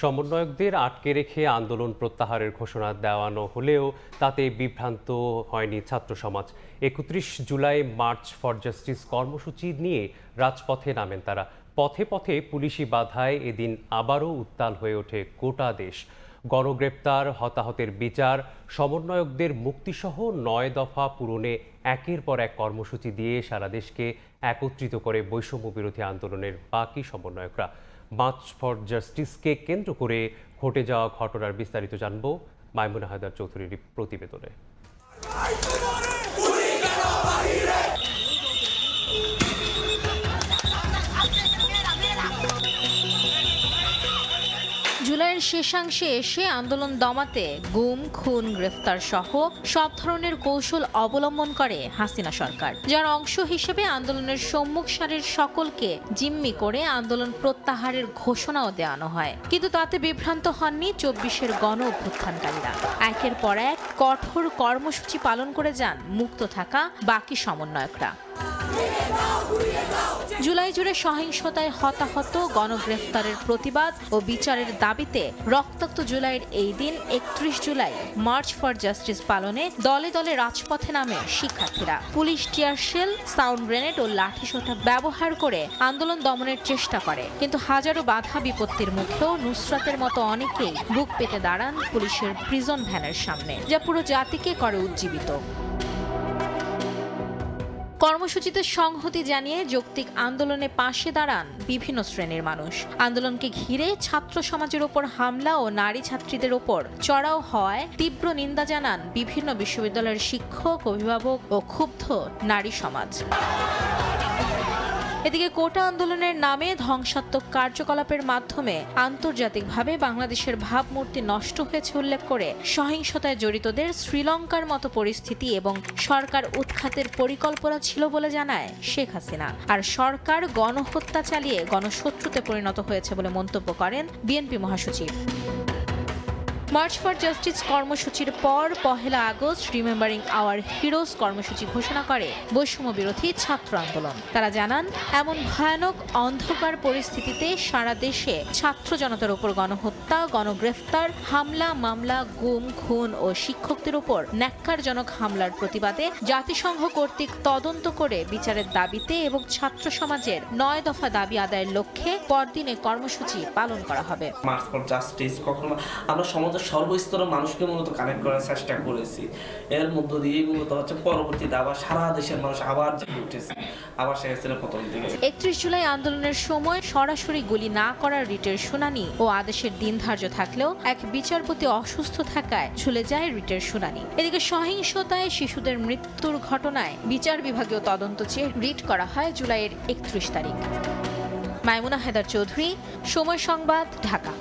সমন্বয়কদের আটকে রেখে আন্দোলন প্রত্যাহারের ঘোষণা দেওয়ানো হলেও তাতে বিভ্রান্ত হয়নি ছাত্র সমাজ। একত্রিশ জুলাই মার্চ ফর জাস্টিস কর্মসূচি নিয়ে রাজপথে নামেন তারা। পথে পথে পুলিশি বাধায় এদিন আবারও উত্তাল হয়ে ওঠে গোটা দেশ। গণগ্রেপ্তার, হতাহতের বিচার, সমন্বয়কদের মুক্তিসহ নয় দফা পূরণে একের পর এক কর্মসূচি দিয়ে সারা দেশকে একত্রিত করে বৈষম্য বিরোধী আন্দোলনের বাকি সমন্বয়করা। মার্চ ফর জাস্টিসকে কেন্দ্র করে ঘটে যাওয়া ঘটনার বিস্তারিত জানব মাইমুন হায়দার চৌধুরীর প্রতিবেদনে। জুলাইয়ের শেষাংশে এসে আন্দোলন দমাতে গুম, খুন, গ্রেফতার সহ সব ধরনের কৌশল অবলম্বন করে হাসিনা সরকার, যার অংশ হিসেবে আন্দোলনের সম্মুখ সারির সকলকে জিম্মি করে আন্দোলন প্রত্যাহারের ঘোষণাও দেওয়ানো হয়। কিন্তু তাতে বিভ্রান্ত হননি চব্বিশের গণ অভ্যুত্থানকারীরা একের পর এক কঠোর কর্মসূচি পালন করে যান মুক্ত থাকা বাকি সমন্বয়করা। জুলাই জুড়ে সহিংসতায় হতাহত, গণগ্রেফতারের প্রতিবাদ ও বিচারের দাবিতে রক্তাক্ত জুলাইয়ের এই দিন একত্রিশ জুলাই, মার্চ ফর জাস্টিস পালনে দলে দলে রাজপথে নামে শিক্ষার্থীরা। Police tear shell, sound grenade ও লাঠিসোঁটা ব্যবহার করে আন্দোলন দমনের চেষ্টা করে। কিন্তু হাজারো বাধা বিপত্তির মুখেও নুসরাতের মতো অনেকেই বুক পেতে দাঁড়ান পুলিশের প্রিজন ভ্যানের সামনে, যা পুরো জাতিকে করে উজ্জীবিত। কর্মসূচিতে সংহতি জানিয়ে যৌক্তিক আন্দোলনে পাশে দাঁড়ান বিভিন্ন শ্রেণির মানুষ। আন্দোলনকে ঘিরে ছাত্র সমাজের ওপর হামলা ও নারী ছাত্রীদের ওপর চড়াও হওয়ায় তীব্র নিন্দা জানান বিভিন্ন বিশ্ববিদ্যালয়ের শিক্ষক, অভিভাবক ও ক্ষুব্ধ নারী সমাজ। এদিকে কোটা আন্দোলনের নামে ধ্বংসাত্মক কার্যকলাপের মাধ্যমে আন্তর্জাতিকভাবে বাংলাদেশের ভাবমূর্তি নষ্ট হয়েছে উল্লেখ করে সহিংসতায় জড়িতদের শ্রীলঙ্কার মতো পরিস্থিতি এবং সরকার উৎখাতের পরিকল্পনা ছিল বলে জানায় শেখ হাসিনা। আর সরকার গণহত্যা চালিয়ে গণশত্রুতে পরিণত হয়েছে বলে মন্তব্য করেন বিএনপি মহাসচিব। মার্চ ফর জাস্টিস কর্মসূচির পর পহেলা আগস্ট রিমেম্বারিং আওয়ার হিরোজ কর্মসূচি ঘোষণা করে বৈষম্য বিরোধী ছাত্র আন্দোলন। তারা জানান, এমন ভয়ানক অন্ধকার পরিস্থিতিতে সারা দেশে ছাত্র জনতার উপর গণহত্যা, গণগ্রেফতার, হামলা, মামলা, গুম, খুন ও শিক্ষকদের উপর ন্যাক্কারজনক হামলার প্রতিবাদে জাতিসংঘ কর্তৃক তদন্ত করে বিচারের দাবিতে এবং ছাত্র সমাজের নয় দফা দাবি আদায়ের লক্ষ্যে পরদিনে কর্মসূচি পালন করা হবে। মার্চ ফর জাস্টিস কখনো আমরা সমাজের সর্বস্তরের মানুষকে মূলত কানেক্ট করার চেষ্টা করেছি। এর মধ্য দিয়েই মূলত হচ্ছে পরবর্তীতে আবার সারা দেশের মানুষ আবার জেগে উঠেছে। আবার সে ছিল প্রথম দিকে একত্রিশ জুলাই আন্দোলনের সময় সরাসরি গুলি না করার রিটের শুনানি ও আদেশের দিন ধার্য থাকলেও এক বিচারপতি অসুস্থ থাকায় ঝুলে যায় রিটের শুনানি। এদিকে সহিংসতায় শিশুদের মৃত্যুর ঘটনায় বিচার বিভাগীয় তদন্ত চেয়ে রিট করা হয় জুলাইয়ের একত্রিশ তারিখ। মাইমুনা হেদার চৌধুরী, সময় সংবাদ, ঢাকা।